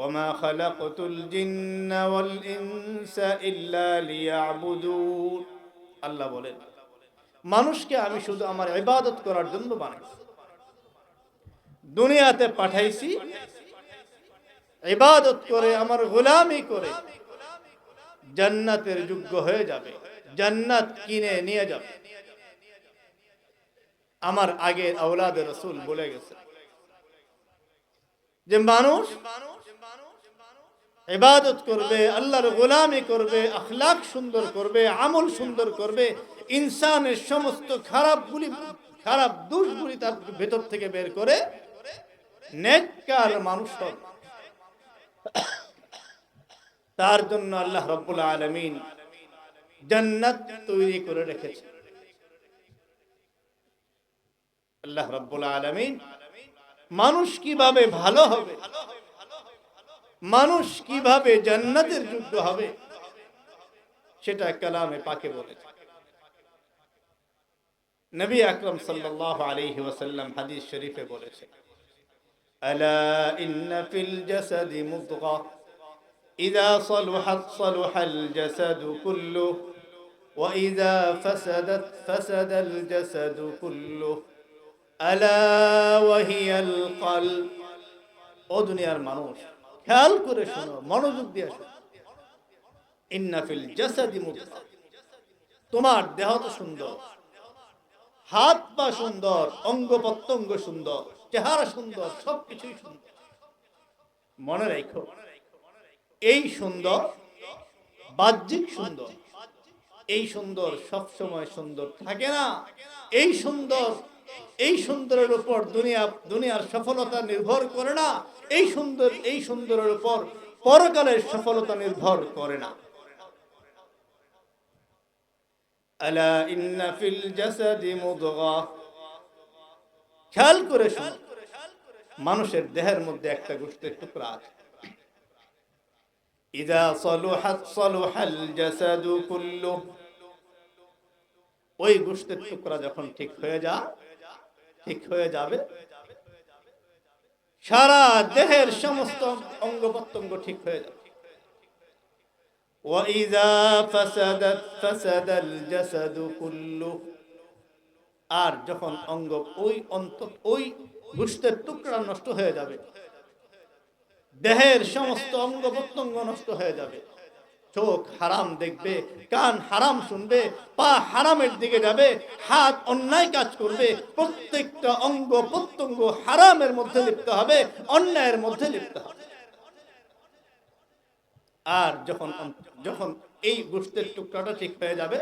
وما خلقت الجن والإنس إلا ليعبدون আল্লাহ বলেন মানুষকে আমি শুধু আমার ইবাদত করার জন্য বানাইছি দুনিয়াতে পাঠাইছি ইবাদত করে আমার গোলামি করে জান্নাতের যোগ্য হয়ে যাবে জান্নাত কিনে নিয়ে যাবে আমার আগে আওলাদ রসুল বলে গেছে যে মানুষ ইবাদত করবে, আল্লাহর গোলামি করবে আখলাক সুন্দর করবে, আমল সুন্দর করবে, ইনসানের সমস্ত খারাপগুলি, খারাপ দোষগুলি তার ভেতর থেকে বের করে নেককার মানুষ। তার জন্য আল্লাহ রব্বুল আলমিন জান্নাত তৈরি করে রেখেছে আল্লাহ রব্বুল আলমিন মানুষ কীভাবে ভালো হবে মানুষ কিভাবে জান্নাতের যোগ্য হবে সেটা কালামে পাকে বলেছে নবী আকরম সাল্লাল্লাহু আলাইহি ওয়াসাল্লাম হাদিস শরীফে বলেছে আলা ইন্না ফিল জাসাদি মুদগা إذا صلحت صلح الجسد كله وإذا فسدت فسد الجسد كله ألا وهي القلب ও দুনিয়ার মানুষ খেয়াল করে শোনো, মনোযোগ দিয়ে শোনো। ইন্নাফিল জাসাদি মুদগা তোমার দেহ তো সুন্দর। হাত পা সুন্দর, অঙ্গ প্রত্যঙ্গ সুন্দর, চেহারা সুন্দর, সবকিছুই সুন্দর। মনে রাখো, এই সুন্দর বাহ্যিক সুন্দর, এই সুন্দর সব সময় সুন্দর থাকে না। এই সুন্দর, এই সুন্দরের উপর দুনিয়া, দুনিয়ার সফলতা নির্ভর করে না। এই সুন্দর, এই সুন্দরের উপর পরকালের সফলতা নির্ভর করে না। খেয়াল করে মানুষের দেহের মধ্যে একটা গোষ্ঠীর টুকরা আছে। কুল্লু। ওই গোষ্ঠীর টুকরা যখন ঠিক হয়ে যা ঠিক হয়ে যাবে সারা দেহের সমস্ত অঙ্গ প্রত্যঙ্গ ঠিক হয়ে যাবে وإذا فسدت فسد الجسد كله আর যখন অঙ্গ ওই অন্ত ওই গোষ্ঠের টুকরা নষ্ট হয়ে যাবে দেহের সমস্ত অঙ্গ প্রত্যঙ্গ নষ্ট হয়ে যাবে চোখ হারাম দেখবে, কান হারাম শুনবে, পা হারামের দিকে যাবে, হাত অন্যায় কাজ করবে, প্রত্যেকটা অঙ্গ প্রত্যঙ্গ হারামের মধ্যে লিপ্ত হবে, অন্যায়ের মধ্যে লিপ্ত হবে। আর যখন যখন এই গোষ্ঠের টুকরাটা ঠিক হয়ে যাবে,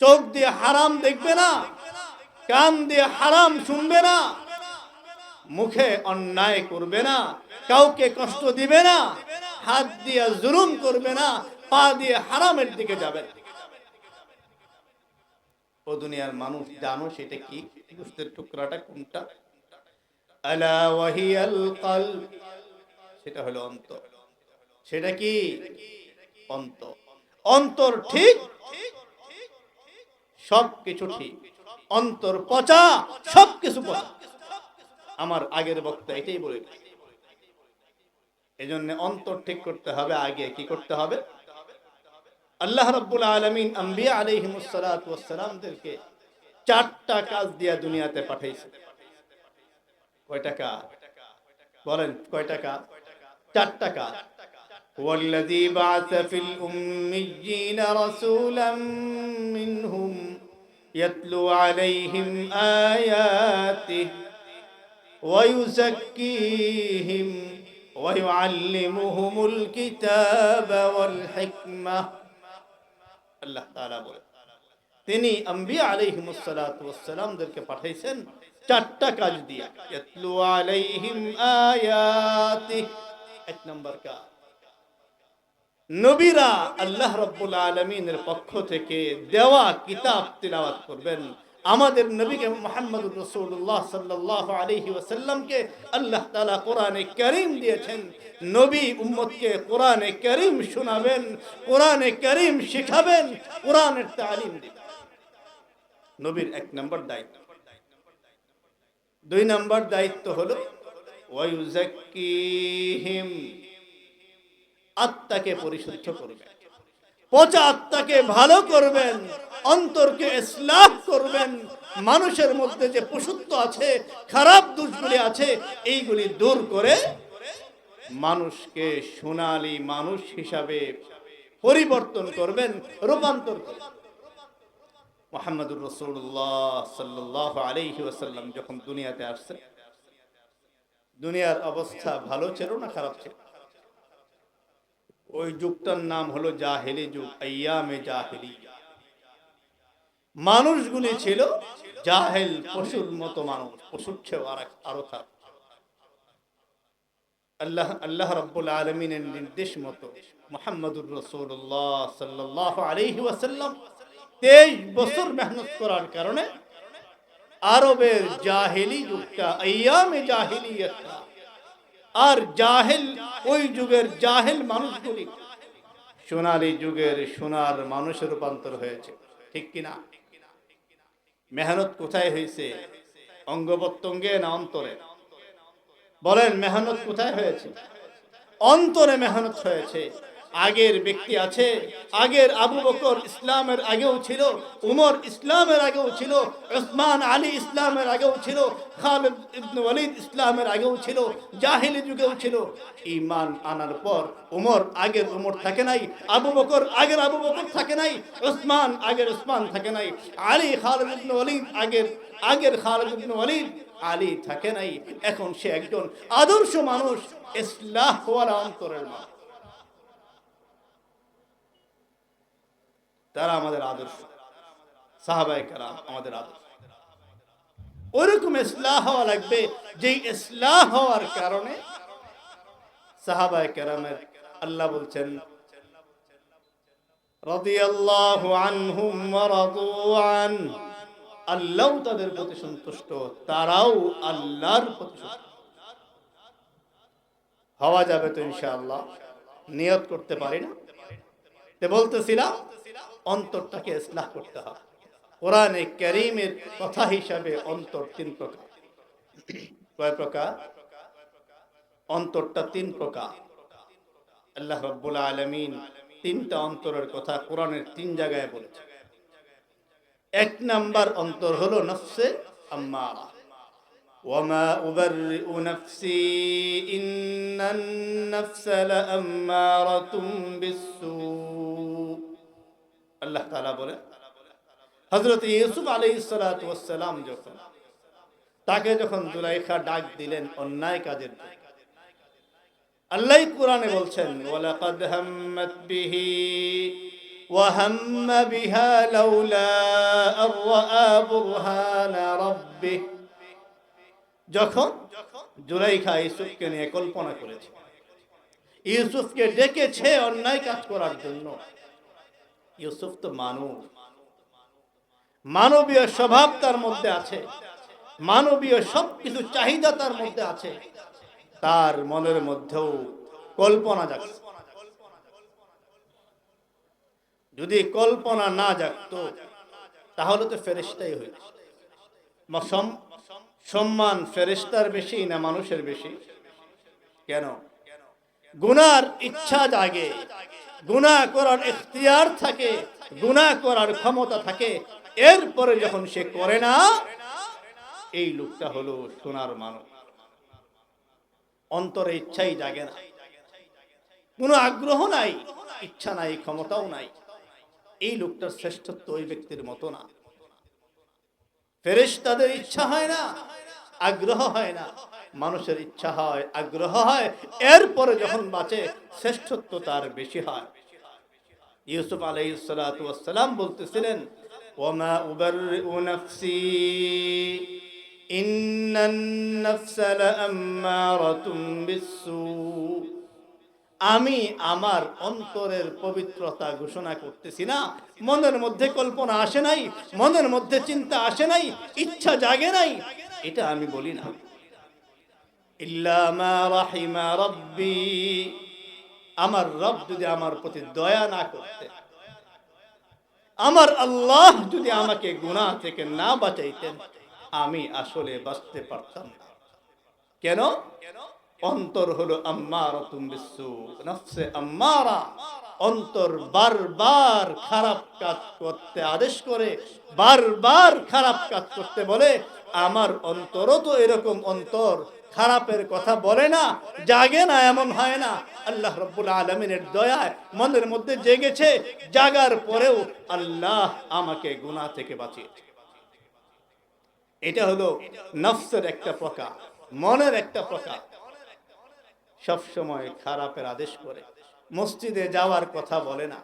চোখ দিয়ে হারাম দেখবে না, কান দিয়ে হারাম শুনবে না, মুখে অন্যায় করবে না, কাউকে কষ্ট দিবে না হাত দিয়ে জুলুম করবে না, পা দিয়ে হারামের দিকে যাবে। ও দুনিয়ার মানুষ জানো সেটা কি? গোষ্ঠের টুকরাটা কোনটা? আলা ওয়াহিয়াল কলব। সেটা হলো অন্তর। সেটা কি? অন্তর। অন্তর ঠিক সব কিছু ঠিক। অন্তর পচা সব কিছু পচা। আমার আগের বক্তা এটাই বলে এই জন্য অন্তর ঠিক করতে হবে আগে কি করতে হবে আল্লাহ রব্বুল আলমিন আম্বিয়া আলহিমসালামদেরকে চারটা কাজ দিয়া দুনিয়াতে পাঠাইছে কয়টা কাজ বলেন কয়টা কাজ চারটা কাজ والذي بعث في الأميين رسولا منهم يتلو عليهم آياته ويزكيهم ويعلمهم الكتاب والحكمة الله تعالى বলে তিনি আম্বিয়া আলাইহিমুসসালামদেরকে পাঠাইছেন চারটা কাজ দিয়া ইয়াতলু আলাইহিম আয়াতি এক নম্বর কাজ নবীরা আল্লাহ রব্বুল আলমিনের পক্ষ থেকে দেওয়া কিতাব তিলাওয়াত করবেন আমাদের নবীকে মোহাম্মদ রসুল্লাহ সাল্লাহ আলহি ওসাল্লামকে আল্লাহ তালা কোরআনে করিম দিয়েছেন। নবী উম্মতকে কোরআনে করিম শোনাবেন, কোরআনে করিম শিখাবেন, কোরআনের তালিম নবীর এক নম্বর দায়িত্ব। দুই নম্বর দায়িত্ব হলো, ওয়ায়ুযাক্কিহিম, আত্মাকে পরিশুদ্ধ করবেন পচা আত্মাকে ভালো করবেন, অন্তরকে ইসলাহ করবেন, মানুষের মধ্যে যে পশুত্ব আছে, খারাপ দোষগুলি আছে, এইগুলি দূর করে মানুষকে সোনালী মানুষ হিসাবে পরিবর্তন করবেন, রূপান্তর করবেন। মোহাম্মদুর রসুল্লাহ সাল্লাহ আলাইহি ওয়াসাল্লাম যখন দুনিয়াতে আসছে দুনিয়ার অবস্থা ভালো ছিল না খারাপ ছিল? ওই যুগটার নাম হলো জাহেলি যুগ আয়ামে জাহেলি। মানুষগুলি ছিল জাহেল পশুর মতো মানুষ, পশুর চেয়েও আর খারাপ। আল্লাহ আল্লাহ রব্বুল আলমিনের নির্দেশ মতো মোহাম্মদুর রসুল্লাহ সাল্লাহ আলহি ওয়াসাল্লাম তেইশ বছর মেহনত করার কারণে আরবের জাহেলি যুগটা আয়ামে জাহেলি একটা আর জাহেল, ওই যুগের জাহেল মানুষগুলি সোনালী যুগের সোনার মানুষে রূপান্তর হয়েছে। ঠিক কিনা? মেহনত কোথায় হয়েছে? অঙ্গ প্রত্যঙ্গে না অন্তরে? বলেন, মেহনত কোথায় হয়েছে? অন্তরে মেহনত হয়েছে। আগের ব্যক্তি আছে। আগের আবু বকর ইসলামের আগেও ছিল, উমর ইসলামের আগেও ছিল ওসমান আলী ইসলামের আগেও ছিল, খালিদ ইসলামের আগেও ছিল, জাহিলি যুগেও ছিল। ঈমান আনার পর উমর আগের উমর থাকে নাই, আবু বকর আগের আবু বকর থাকে নাই ওসমান আগের ওসমান থাকে নাই, আলী খালিদ ইবনে ওয়ালিদ আগের আগের খালিদ ইবনে ওয়ালিদ আলী থাকে নাই। এখন সে একজন আদর্শ মানুষ ইসলাহ ওয়ালা অন্তরের মানুষ। তারা আমাদের আদর্শ। সাহাবাই কারাম আমাদের আদর্শ। ওরকম ইসলাহ হওয়া লাগবে যে ইসলাহ হওয়ার কারণে আল্লাহ বলছেন তাদের প্রতি সন্তুষ্ট, তারাও আল্লাহর প্রতি হওয়া যাবে তো ইনশাআল্লাহ, নিয়ত করতে পারি না। তে বলতেছিলাম, অন্তরটাকে ইসলাহ করতে হবে। কোরআনে করিমের কথা হিসাবে অন্তর তিন প্রকার। কয় প্রকার? অন্তরটা তিন প্রকার। আল্লাহ রব্বুল আলমিন তিনটা অন্তরের কথা কোরআনের তিন জায়গায় বলেছে এক নাম্বার অন্তর হলো নফসে আম্মারা। وما أبرئ نفسي إن النفس لأمارة بالسوء আল্লাহ তাআলা বলে হযরত ইউসুফ আলাইহিস সালাতু ওয়াস সালাম যখন তাকে যখন জুলাইখা ডাক দিলেন অন্যায় কাজের জন্য আল্লাহ কোরআনে বলছেন ওয়ালাকাদ হাম্মাত বিহি وهم بها لولا أن رأى برهان ربه যখন জুলাইখা ইউসুফকে নিয়ে কল্পনা করেছে, ইউসুফকে ডেকেছে অন্যায় কাজ করার জন্য। ইউসুফ তো মানুষ মানবীয় স্বভাব তার মধ্যে আছে, মানবীয় সবকিছু চাহিদা তার মধ্যে আছে। তার মনের মধ্যেও কল্পনা যাচ্ছে যদি কল্পনা না জাগতো, তাহলে তো ফেরেস্তাই হইত সম্মান ফেরেস্তার বেশি না মানুষের বেশি? কেন? গুনার ইচ্ছা জাগে গুণা করার ইখতিয়ার থাকে গুণা করার ক্ষমতা থাকে। এরপরে যখন সে করে না, এই লোকটা হলো সোনার মানুষ। অন্তরে ইচ্ছাই জাগে না। কোনো আগ্রহ নাই, ইচ্ছা নাই, ক্ষমতাও নাই। এই লোকটার শ্রেষ্ঠত্ব ওই ব্যক্তির মতো না। ফেরেশ তাদের ইচ্ছা হয় না, আগ্রহ হয় না। মানুষের ইচ্ছা হয়, আগ্রহ হয়। এরপরে যখন বাঁচে, শ্রেষ্ঠত্ব তার বেশি হয়। ইউসুফ আলাইসালাম বলতেছিলেন, ওমা আমি আমার অন্তরের পবিত্রতা ঘোষণা করতেছি না। মনের মধ্যে কল্পনা আসে নাই, মনের মধ্যে চিন্তা আসে নাই, ইচ্ছা জাগে নাই। এটা আমি বলি না। আমার রব যদি আমার প্রতি দয়া না করতে, আমার আল্লাহ যদি আমাকে গুনাহ থেকে না বাঁচাইতেন, আমি আসলে বাঁচতে পারতাম না। কেন? অন্তর হলো আম্মারাতুম বিসু, নফসে আম্মারা। অন্তর বারবার খারাপ কাজ করতে আদেশ করে, বারবার খারাপ কাজ করতে বলে। আমার অন্তরও তো এরকম অন্তর, খারাপের কথা বলে না, জাগে না, এমন হয় না। আল্লাহ রব্বুল আলমিনের দয়ায় মনের মধ্যে জেগেছে, জাগার পরেও আল্লাহ আমাকে গুনাহ থেকে বাঁচিয়েছে। এটা হলো নফসের একটা প্রকার, মনের একটা প্রকার। সব সময় খারাপের আদেশ করে। মসজিদে যাওয়ার কথা বলে না।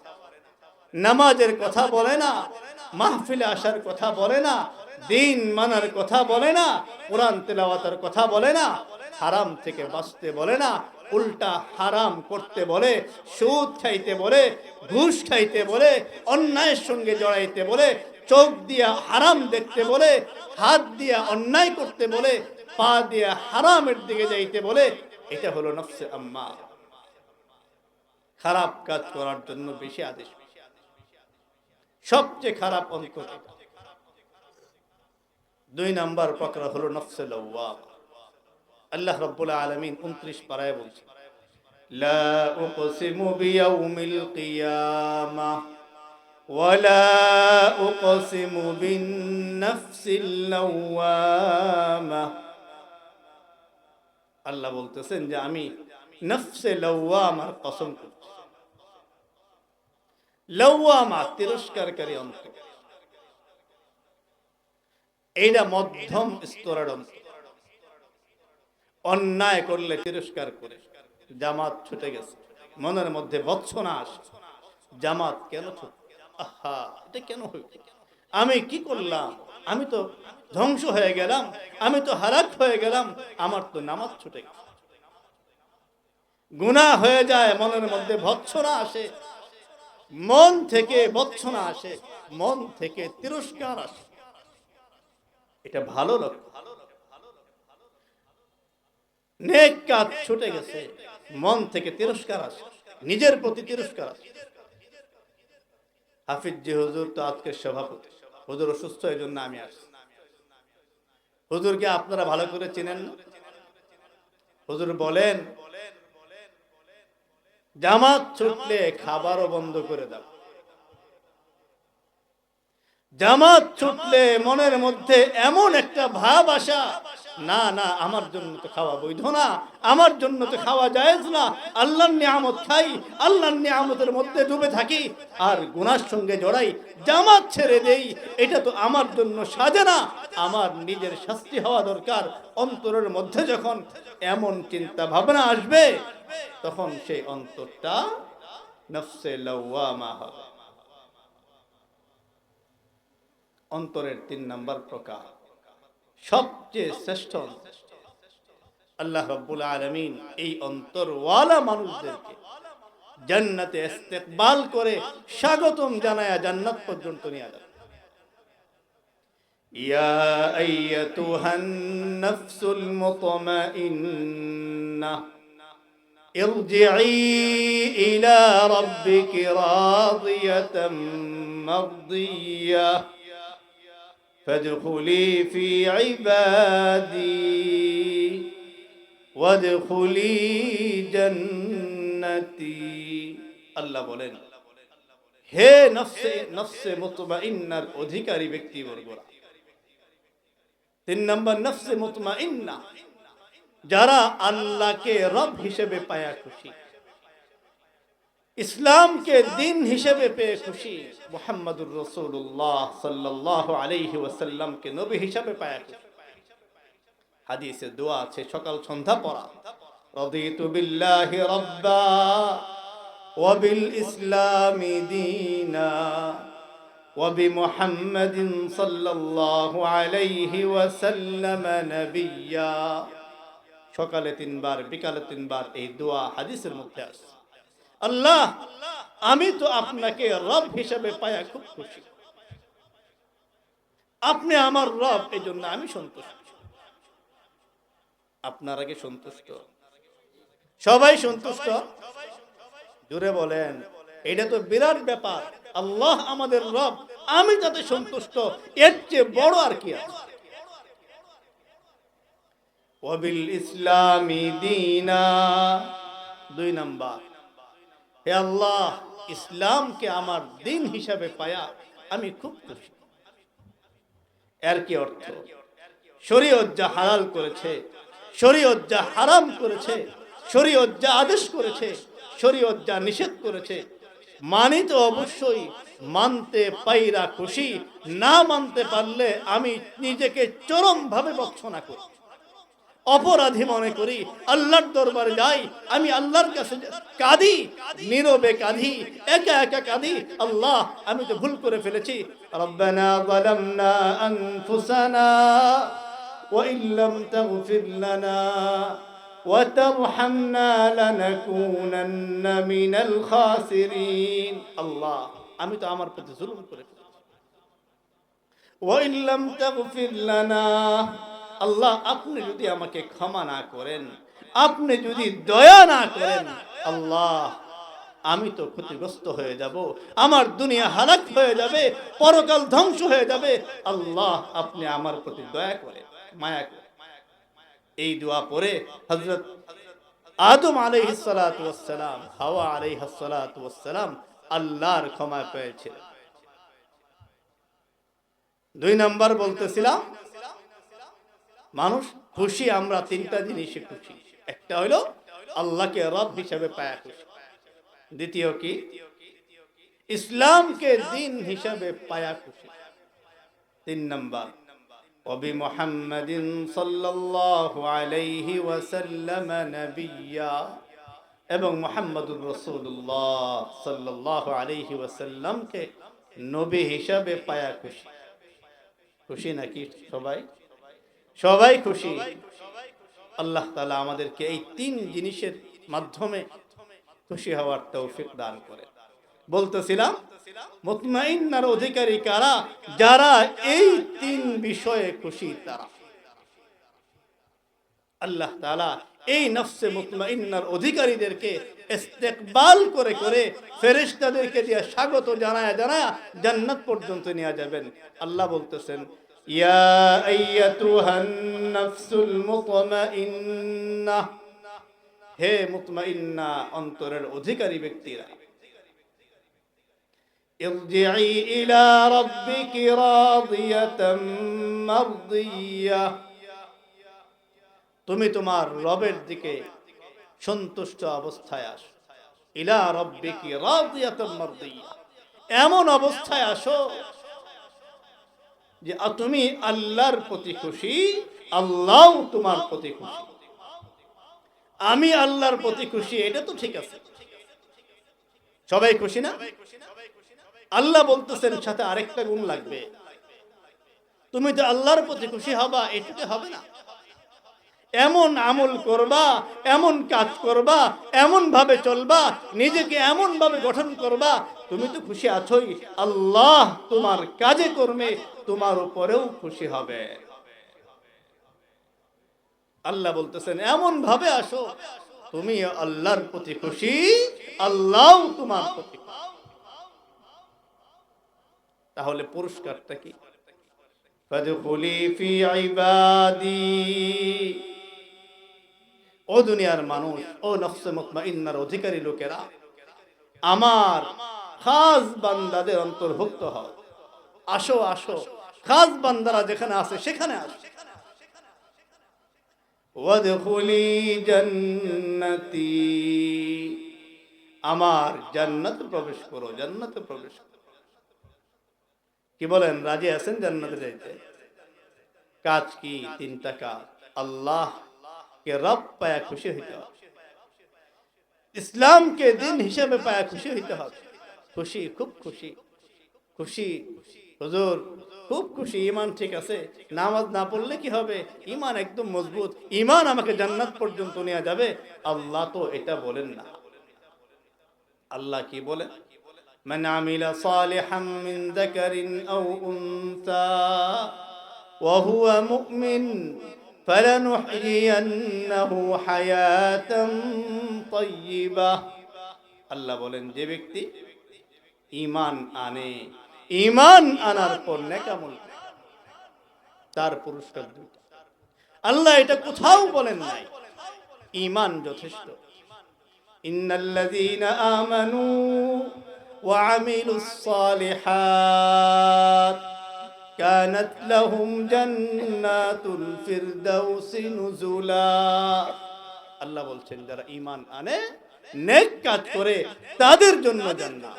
নামাজের কথা বলে না। মাহফিলে আসার কথা বলে না। দিন মানার কথা বলে না। কোরআন তেলাওয়াতের কথা বলে না। হারাম থেকে বাঁচতে বলে না। উল্টা হারাম করতে বলে। সুদ খাইতে বলে। ঘুষ খাইতে বলে। অন্যায়ের সঙ্গে জড়াইতে বলে। চোখ দিয়া হারাম দেখতে বলে। হাত দিয়া অন্যায় করতে বলে। পা দিয়া হারামের দিকে যাইতে বলে। এটা হলো নফসে আম্মা খারাপ কাজ করার জন্য বেশি আদেশ সবচেয়ে খারাপ অন্তর এটা। দুই নাম্বার প্রকার হলো নফসে লওয়াব আল্লাহ রাব্বুল আলামিন 29 পারায় বলছে লা উকসিমু বিয়াউমিল কিয়ামা ولا أقسم بالنفس اللوامة আল্লাহ বলতেছেন যে আমি নফসে লওয়ামার কসম করছি। লওয়ামা তিরস্কারকারী অন্তর। এইটা মধ্যম স্তরের অন্তর। অন্যায় করলে তিরস্কার করে, জামাত ছুটে গেছে। মনের মধ্যে বৎসনা আসে। জামাত কেন আহা, এটা কেন হইল আমি কি করলাম? আমি তো ধ্বংস হয়ে গেলাম, আমি তো হারাক হয়ে গেলাম, আমার তো নামাজ ছুটে গুণা হয়ে যায়, মনের মধ্যে ভৎসনা আসে, মন থেকে ভৎসনা আসে, মন থেকে তিরস্কার আসে। এটা ভালো লক্ষ্য। নেক কাজ ছুটে গেছে, মন থেকে তিরস্কার আসে, নিজের প্রতি তিরস্কার আসে। হাফিজ জি হুজুর তো আজকের সভাপতি। হুজুর অসুস্থ এই জন্য আমি আসছি। হুজুরকে আপনারা ভালো করে চেনেন না? হুজুর বলেন, জামাত ছুটলে খাবারও বন্ধ করে দাও। জামাত ছুটলে মনের মধ্যে এমন একটা ভাব আসা না না, আমার জন্য তো খাওয়া বৈধ না, আমার জন্য তো খাওয়া যায় না। আল্লাহর নিয়ামত খাই, আল্লাহর নিয়ামতের মধ্যে ডুবে থাকি, আর গুনার সঙ্গে জড়াই, জামাত ছেড়ে দেই, এটা তো আমার জন্য সাজে না। আমার নিজের শাস্তি হওয়া দরকার। অন্তরের মধ্যে যখন এমন চিন্তা ভাবনা আসবে, তখন সেই অন্তরটা নফসে অন্তরের তিন নাম্বার প্রকার। সবচেয়ে শ্রেষ্ঠ অন্তর। আল্লাহ রব্বুল আলমিন এই অন্তরওয়ালা মানুষদেরকে জান্নাতে ইস্তেকবাল করে স্বাগতম জানায়া জান্নাত পর্যন্ত নিয়ে যাবে يا أيتها النفس المطمئنة ارجعي إلى ربك راضية مرضية فادخلي في عبادي وادخلي جنتي আল্লাহ বলেন হে নফসে নফসে মুতমাইন্নার অধিকারী ব্যক্তি বর্গরা তিন নম্বর নফসে মুতমাইন্না যারা আল্লাহকে রব হিসেবে পায়া খুশি ইসলামকে দিন হিসেবে পেয়ে খুশি মোহাম্মদুর রসুল্লাহ সাল্লাহ আলহি ওসাল্লামকে নবী হিসাবে পায় হাদিসে দোয়া আছে, সকাল সন্ধ্যা পড়া। রদিতু বিল্লাহি রব্বা ওয়া বিল ইসলামি দীনা ওয়া বি মুহাম্মাদিন সাল্লাল্লাহু আলাইহি ওয়াসাল্লাম সকালে তিনবার, বিকালে তিনবার এই দোয়া হাদিসের মধ্যে আছে। আল্লাহ, আমি তো আপনাকে রব হিসাবে পায়া খুব খুশি। আপনি আমার রব এই জন্য আমি সন্তুষ্ট। আপনার আগে সন্তুষ্ট? সবাই সন্তুষ্ট? জুড়ে বলেন, এটা তো বিরাট ব্যাপার। আল্লাহ আমাদের রব, আমি তাতে সন্তুষ্ট, এর চেয়ে বড় আর কি আছে? ওয়াবিল ইসলামি দিনা। দুই নাম্বার। হে আল্লাহ, ইসলামকে আমার দিন হিসাবে পায়া আমি খুব খুশি। এর কি অর্থ? শরীয়ত যা হালাল করেছে, শরীয়ত যা হারাম করেছে, শরীয়ত যা আদেশ করেছে, শরীয়ত যা নিষেধ করেছে, মানি তো অবশ্যই মানতে পাইরা খুশি, না মানতে পারলে আমি নিজেকে চরমভাবে বক্ষণা করি। অপরাধী মনে করি আল্লাহর দরবারে যাই আমি আল্লাহর কাছে কাঁদি নীরবে কাঁদি একা একা কাঁদি আল্লাহ আমি তো ভুল করে ফেলেছি রব্বানা যালামনা আনফুসানা وإن لم تغفر لنا وترحمنا لنكونن من الخاسرين الله আমি তো আমার প্রতি জুলুম করে ফেলেছি وإن لم تغفر لنا আল্লাহ, আপনি যদি আমাকে ক্ষমা না করেন, আপনি যদি দয়া না করেন, আল্লাহ, আমি তো ক্ষতিগ্রস্ত হয়ে যাব, আমার দুনিয়া হালাক হয়ে যাবে, পরকাল ধ্বংস হয়ে যাবে। আল্লাহ, আপনি আমার প্রতি দয়া করেন মায়া করেন এই দোয়া পরে হজরত আদম আলাইহিসসালাম হাওয়া আলাই আলাইহিসসালাম আল্লাহর ক্ষমা পেয়েছিলেন দুই নম্বর বলতেছিলাম মানুষ খুশি, আমরা তিনটা জিনিসে খুশি। একটা হইল আল্লাহকে রব হিসাবে পায়া খুশি। দ্বিতীয় কি? ইসলামকে দিন হিসাবে পায়া খুশি। তিন নম্বর অবি মোহাম্মদিন সাল্লাল্লাহু আলাইহি ওয়াসাল্লাম নবিয়া এবং মোহাম্মদুর রসুল্লাহ সাল্লাহ আলাইহি ওয়াসাল্লামকে নবী হিসাবে পায়া খুশি। খুশি নাকি সবাই? সবাই খুশি। আল্লাহ তালা আমাদেরকে এই তিন জিনিসের মাধ্যমে খুশি হওয়ার তৌফিক দান করে। বলতেছিলাম, মুতমাইন্নার অধিকারী কারা? যারা এই তিন বিষয়ে খুশি তারা। আল্লাহ তালা এই নফসে মুতমাইন্নার অধিকারীদেরকে ইস্তেকবাল করে করে ফেরেশতাদেরকে দিয়ে স্বাগত জানায় জানায় জান্নাত পর্যন্ত নিয়ে যাবেন। আল্লাহ বলতেছেন ইয়া আইয়াতুহান নাফসুল মুতমাইন্না হে মুতমাইন্না অন্তরের অধিকারী ব্যক্তিরা ارجعي إلى ربك راضية مرضية তুমি তোমার রবের দিকে সন্তুষ্ট অবস্থায় আস ইলা রব্বিকি রাদিয়াতাম মারদিয়া এমন অবস্থায় আসো যে তুমি আল্লাহর প্রতি খুশি, আল্লাহ তোমার প্রতি খুশি। আমি আল্লাহর প্রতি খুশি, এটা তো ঠিক আছে। সবাই খুশি না? আল্লাহ বলতেছেন, সাথে আরেকটা গুণ লাগবে। তুমি তো আল্লাহর প্রতি খুশি হবা, এটুকু হবে না। এমন আমল করবা, এমন কাজ করবা এমন ভাবে চলবা, নিজেকে এমন ভাবে গঠন করবা, তুমি তো খুশি আছোই। আল্লাহ তোমার কাজে কর্মে তোমার উপরেও খুশি হবে। আল্লাহ বলতেছেন এমন ভাবে আসো, তুমি আল্লাহর প্রতি খুশি আল্লাহ তোমার প্রতি তাহলে পুরস্কারটা কি? ফি ইবাদি। ও দুনিয়ার মানুষ, ও নফসে মুতমাইন্নার অধিকারী লোকেরা, আমার খাস বান্দাদের অন্তর্ভুক্ত হও। আসো আসো। খাস বান্দারা যেখানে আছে, সেখানে আসো। ওয়াদখুলি জান্নাতি। আমার জান্নাত প্রবেশ করো, জান্নাতে প্রবেশ করো। কি বলেন, রাজি আছেন জান্নাতে যাইতে? কাজ কি? তিনটা কাজ। আল্লাহ কে রব পায়া খুশি হইতে হবে ইসলামকে দিন হিসেবে পায়া খুশি হইতে হবে খুশি খুব খুশি খুশি হুজুর খুব খুশি ইমান ঠিক আছে নামাজ না পড়লে কি হবে ইমান একদম মজবুত ইমান আমাকে জান্নাত পর্যন্ত নিয়ে যাবে আল্লাহ তো এটা বলেন না আল্লাহ কি বলেন من عمل صالحا من ذكر أو أنثى وهو مؤمن فلنحيينه حياة طيبة আল্লাহ বলেন যে ব্যক্তি ইমান আনে ইমান আনার পর নেকামল তার পুরস্কার দুইটা আল্লাহ এটা কোথাও বলেন নাই ইমান যথেষ্ট ইন্নাল্লাযীনা আমানু ওয়া আমিলুস সালিহাত কানাত লাহুম জান্নাতুল ফিরদাউসি নুজুলা আল্লাহ বলছেন, যারা ঈমান আনে, নেক কাজ করে, তাদের জন্য জান্নাত।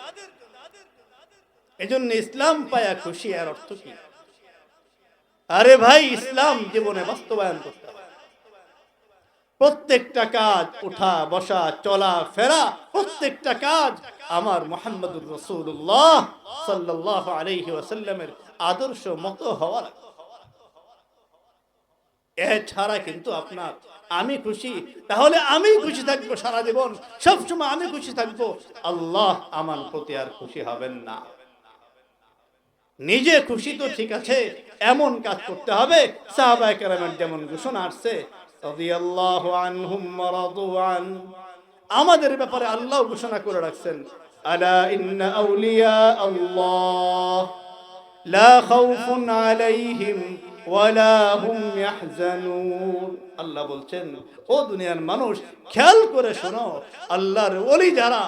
এজন্য ইসলাম পায়া খুশি আর অর্থ কি? আরে ভাই, ইসলাম জীবনে বাস্তবায়ন করতে হবে। প্রত্যেকটা কাজ, উঠা, বসা, চলা, ফেরা, প্রত্যেকটা কাজ আমার মোহাম্মদুর রসুল্লাহ সাল্লাহ আলহি ওয়াসাল্লামের আদর্শ মতো হওয়া লাগবে। এছাড়া কিন্তু আপনার, আমি খুশি, তাহলে আমি খুশি থাকব সারা জীবন। সবসময় আমি খুশি থাকব। আল্লাহ আমার প্রতি আর খুশি হবেন না। নিজে খুশি তো ঠিক আছে, এমন কাজ করতে হবে। যেমন ঘোষণা আসছে আমাদের ব্যাপারে আল্লাহ ঘোষণা করে রাখছেন, আলা ইন্না আউলিয়া আল্লাহ। লা খাউফুন আলাইহিম ওয়ালা হুম ইয়াহজানুন আল্লাহ বলছেন, ও দুনিয়ার মানুষ, খেয়াল করে শোনো, আল্লাহর ওলি যারা,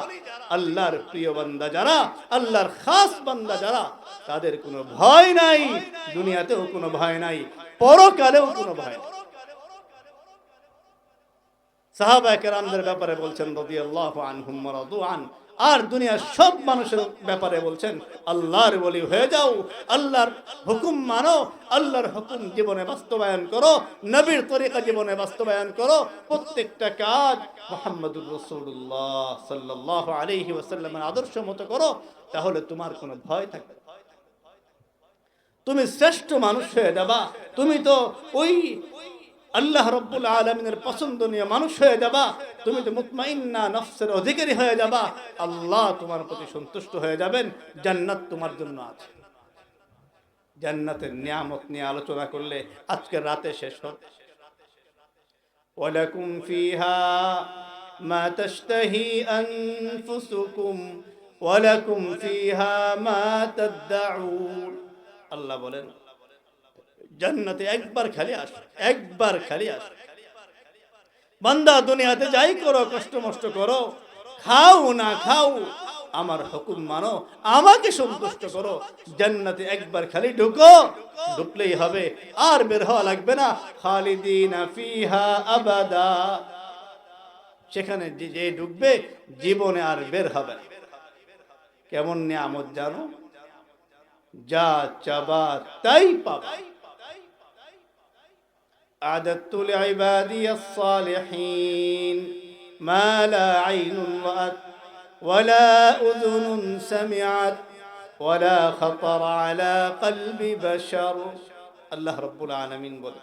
আল্লাহর প্রিয় বান্দা যারা, আল্লাহর খাস বান্দা যারা, তাদের কোনো ভয় নাই, দুনিয়াতেও কোনো ভয় নাই, পরকালেও কোনো ভয় নাই। সাহাবা কেরামদের ব্যাপারে বলছেন, রাদিয়াল্লাহু আনহুম ওয়া রাদু আন। আর দুনিয়ার সব মানুষের ব্যাপারে বলছেন, আল্লাহর বলি হয়ে যাও, আল্লাহর হুকুম মানো, আল্লাহর হুকুম জীবনে বাস্তবায়ন করো, নবীর তরিকা জীবনে বাস্তবায়ন করো, প্রত্যেকটা কাজ মোহাম্মদুর রসুল্লাহ সাল্লাহ আলহি ওয়াসাল্লামের আদর্শ মতো করো, তাহলে তোমার কোনো ভয় থাকবে। তুমি শ্রেষ্ঠ মানুষ হয়ে যাবা তুমি তো ওই আল্লাহ রব্বুল আলমিনের পছন্দনীয় মানুষ হয়ে যাবা। তুমি তো মুতমাইন্না নফসের অধিকারী হয়ে যাবা। আল্লাহ তোমার প্রতি সন্তুষ্ট হয়ে যাবেন। জান্নাত তোমার জন্য আছে। জান্নাতের নিয়ামত নিয়ে আলোচনা করলে আজকে রাতে শেষ হবে। ওয়ালাকুম ফিহা মা তাশতাহি আনফুসুকুম, ওয়ালাকুম ফিহা মা তাদদাউন। আল্লাহ বলেন জান্নাতে একবার খালি আস, একবার খালি আস। বান্দা দুনিয়াতে যাই করো, কষ্ট মষ্ট করো, খাও না খাও, আমার হুকুম মানো, আমাকে সন্তুষ্ট করো, জান্নাতে একবার খালি ঢুকো, ঢুকলেই হবে, আর বের হওয়া লাগবে না, খালিদিনা ফিহা আবাদা। সেখানে যে ঢুকবে, জীবনে আর বের হবে না। কেমন নিয়ামত জানো? যা চাবা তাই পাবা। أعددت لعبادي الصالحين ما لا عين رأت ولا أذن سمعت ولا خطر على قلب بشر আল্লাহ রব্বুল আলমিন বলে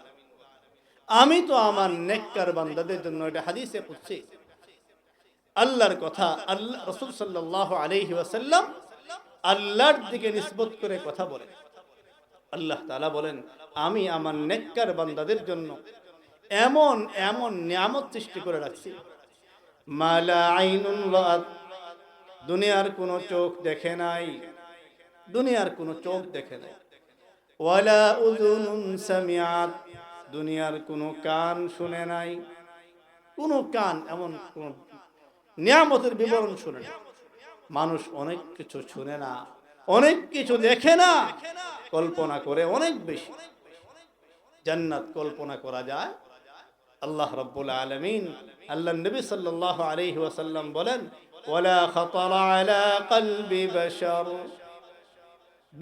আমি তো আমার নেককার বান্দাদের জন্য এটা হাদিসে পুচ্ছি আল্লাহর কথা আল্লাহ রসুল সাল্লাহ আলহি ওয়াসাল্লাম আল্লাহর দিকে নিসবত করে কথা বলে আল্লাহ তালা বলেন আমি আমার নেককার বান্দাদের জন্য এমন এমন নিয়ামত সৃষ্টি করে রাখছি। দুনিয়ার কোনো চোখ দেখে নাই। দুনিয়ার কোনো চোখ দেখে নাই। দুনিয়ার কোনো কান শুনে নাই। কোনো কান এমন কোন নিয়ামতের বিবরণ শুনে না মানুষ অনেক কিছু শুনে না, অনেক কিছু দেখে না। কল্পনা করে অনেক বেশি। জান্নাত কল্পনা করা যায়। আল্লাহ রব্বুল আলমিন আল্লাহ নবী সাল্লাহ আলহি ওয়াসাল্লাম বলেন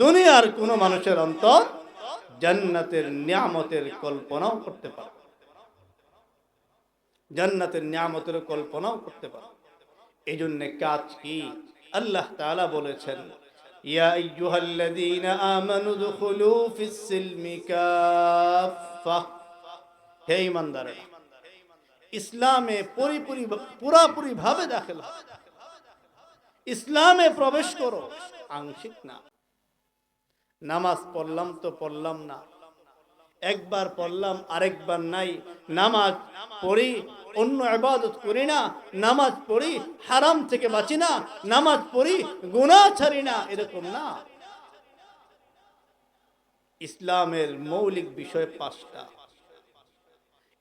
দুনিয়ার কোন মানুষের অন্তর জান্নাতের নিয়ামতের কল্পনাও করতে পারে। জান্নাতের নিয়ামতের কল্পনাও করতে পারে। এই জন্যে কাজ কি? আল্লাহ তাআলা বলেছেন ইয়া আইয়ুহাল্লাযীনা আমানু দুখুলু ফিস সিলমি কাফা হে ইমানদারেরা, ইসলামে পরিপূরি পুরাপুরি ভাবে দাখিল। ইসলামে প্রবেশ করো। আংশিক না। নামাজ পড়লাম তো পড়লাম না। একবার পড়লাম, আরেকবার নাই। নামাজ পড়ি অন্য ইবাদত করি না, নামাজ পড়ি, হারাম থেকে বাঁচি না, নামাজ পড়ি, গুনাহ ছাড়ি না, এরকম না। ইসলামের মৌলিক বিষয় পাঁচটা।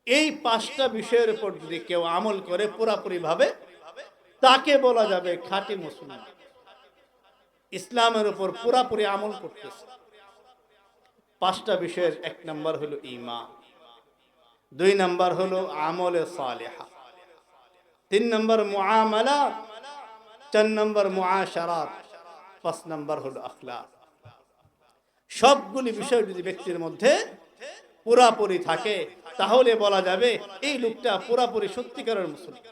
এই পাঁচটা বিষয়ের উপর যদি কেউ আমল করে পুরাপুরি ভাবে তাকে বলা যাবে খাঁটি মুসলমান ইসলামের উপর পুরাপুরি আমল করতেছে। পাঁচটা বিষয়ের এক নম্বর হলো ইমান দুই নম্বর হলো আমলে সালেহা। তিন নম্বর মুআমালা, চার নম্বর মুআশারাত, পাঁচ নম্বর হলো আখলাক। সবগুলি বিষয় যদি ব্যক্তির মধ্যে পুরাপুরি থাকে, তাহলে বলা যাবে এই লোকটা পুরাপুরি সত্যিকারের মুসলমান